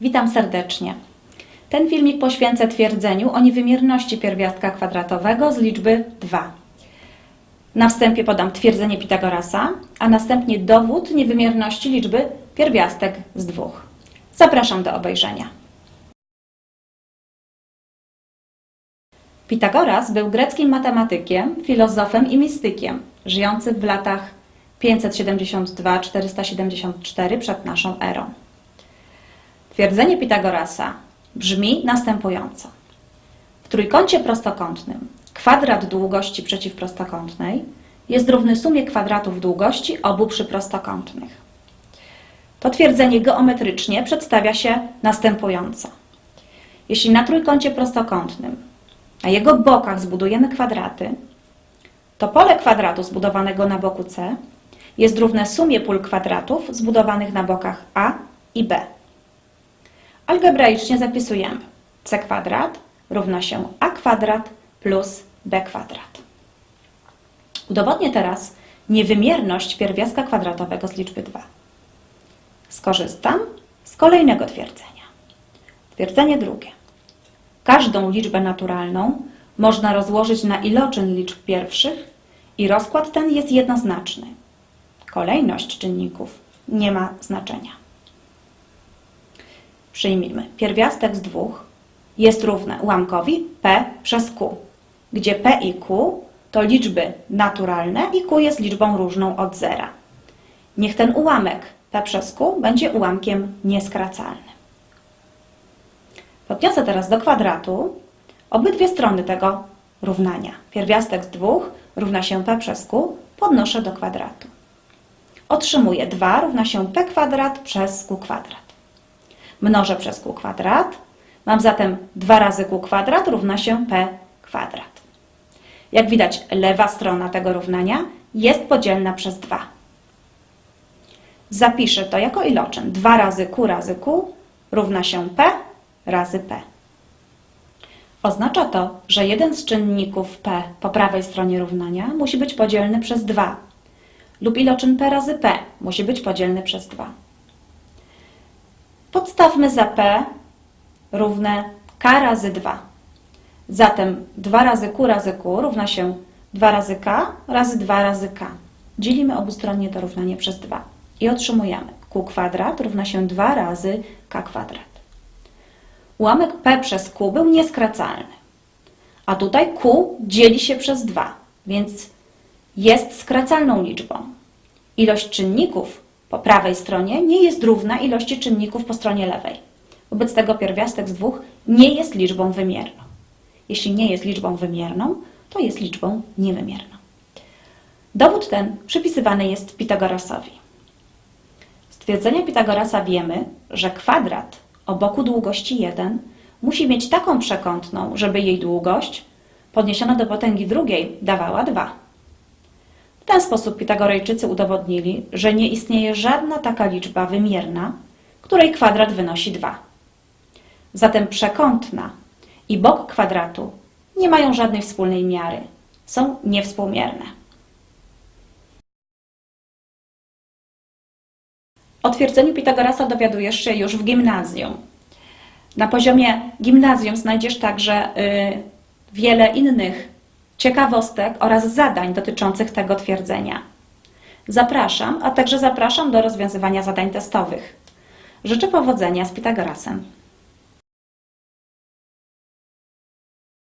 Witam serdecznie. Ten filmik poświęcę twierdzeniu o niewymierności pierwiastka kwadratowego z liczby 2. Na wstępie podam twierdzenie Pitagorasa, a następnie dowód niewymierności liczby pierwiastek z dwóch. Zapraszam do obejrzenia. Pitagoras był greckim matematykiem, filozofem i mistykiem, żyjący w latach 572-474 przed naszą erą. Twierdzenie Pitagorasa brzmi następująco. W trójkącie prostokątnym kwadrat długości przeciwprostokątnej jest równy sumie kwadratów długości obu przyprostokątnych. To twierdzenie geometrycznie przedstawia się następująco. Jeśli na trójkącie prostokątnym na jego bokach zbudujemy kwadraty, to pole kwadratu zbudowanego na boku C jest równe sumie pól kwadratów zbudowanych na bokach A i B. Algebraicznie zapisujemy c kwadrat równa się a kwadrat plus b kwadrat. Udowodnię teraz niewymierność pierwiastka kwadratowego z liczby 2. Skorzystam z kolejnego twierdzenia. Twierdzenie drugie. Każdą liczbę naturalną można rozłożyć na iloczyn liczb pierwszych i rozkład ten jest jednoznaczny. Kolejność czynników nie ma znaczenia. Przyjmijmy, pierwiastek z dwóch jest równe ułamkowi p przez q, gdzie p i q to liczby naturalne i q jest liczbą różną od zera. Niech ten ułamek p przez q będzie ułamkiem nieskracalnym. Podniosę teraz do kwadratu obydwie strony tego równania. Pierwiastek z dwóch równa się p przez q, podnoszę do kwadratu. Otrzymuję 2 równa się p kwadrat przez q kwadrat mnożę przez q kwadrat. Mam zatem 2 razy q kwadrat równa się p kwadrat. Jak widać, lewa strona tego równania jest podzielna przez 2. Zapiszę to jako iloczyn. 2 razy q razy q równa się p razy p. Oznacza to, że jeden z czynników p po prawej stronie równania musi być podzielny przez 2 lub iloczyn p razy p musi być podzielny przez 2. Podstawmy za p równe k razy 2. Zatem 2 razy q razy q równa się 2 razy k razy 2 razy k. Dzielimy obustronnie to równanie przez 2 i otrzymujemy q kwadrat równa się 2 razy k kwadrat. Ułamek p przez q był nieskracalny, a tutaj q dzieli się przez 2, więc jest skracalną liczbą. Ilość czynników po prawej stronie nie jest równa ilości czynników po stronie lewej. Wobec tego pierwiastek z dwóch nie jest liczbą wymierną. Jeśli nie jest liczbą wymierną, to jest liczbą niewymierną. Dowód ten przypisywany jest Pitagorasowi. Z twierdzenia Pitagorasa wiemy, że kwadrat o boku długości 1 musi mieć taką przekątną, żeby jej długość podniesiona do potęgi drugiej dawała 2. W ten sposób Pitagorejczycy udowodnili, że nie istnieje żadna taka liczba wymierna, której kwadrat wynosi 2. Zatem przekątna i bok kwadratu nie mają żadnej wspólnej miary. Są niewspółmierne. O twierdzeniu Pitagorasa dowiadujesz się już w gimnazjum. Na poziomie gimnazjum znajdziesz także y, wiele innych ciekawostek oraz zadań dotyczących tego twierdzenia. Zapraszam, a także zapraszam do rozwiązywania zadań testowych. Życzę powodzenia z Pitagorasem.